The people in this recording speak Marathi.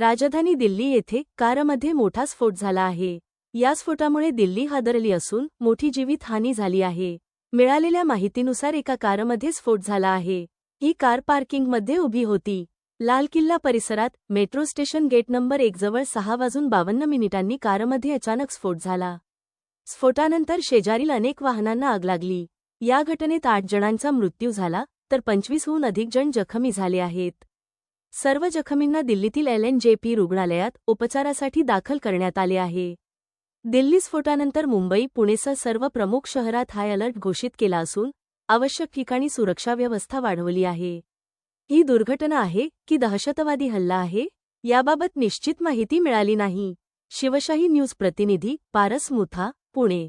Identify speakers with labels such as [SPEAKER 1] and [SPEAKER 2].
[SPEAKER 1] राजधानी दिल्ली येथे कारमध्ये मोठा स्फोट झाला आहे. या स्फोटामुळे दिल्ली हादरली असून मोठी जीवितहानी झाली आहे. मिळालेल्या माहितीनुसार एका कारमध्ये स्फोट झाला आहे. ही कार पार्किंगमध्ये उभी होती. लाल किल्ला परिसरात मेट्रो स्टेशन गेट नंबर एक जवळ सहा वाजून बावन्न मिनिटांनी कारमध्ये अचानक स्फोट झाला. स्फोटानंतर शेजारील अनेक वाहनांना आग लागली. या घटनेत आठ जणांचा मृत्यू झाला तर पंचवीसहून अधिक जण जखमी झाले आहेत. सर्व जखमींना दिल्लीतील एल एन जे पी रुग्णालयात उपचारासाठी दाखल करण्यात आले आहे. दिल्ली स्फोटानंतर मुंबई पुणेसह सर्व प्रमुख शहरात हाय अलर्ट घोषित केला असून आवश्यक ठिकाणी सुरक्षा व्यवस्था वाढवली आहे. ही दुर्घटना आहे की दहशतवादी हल्ला आहे याबाबत निश्चित माहिती मिळाली नाही. शिवशाही न्यूज प्रतिनिधी पारस मुथा पुणे.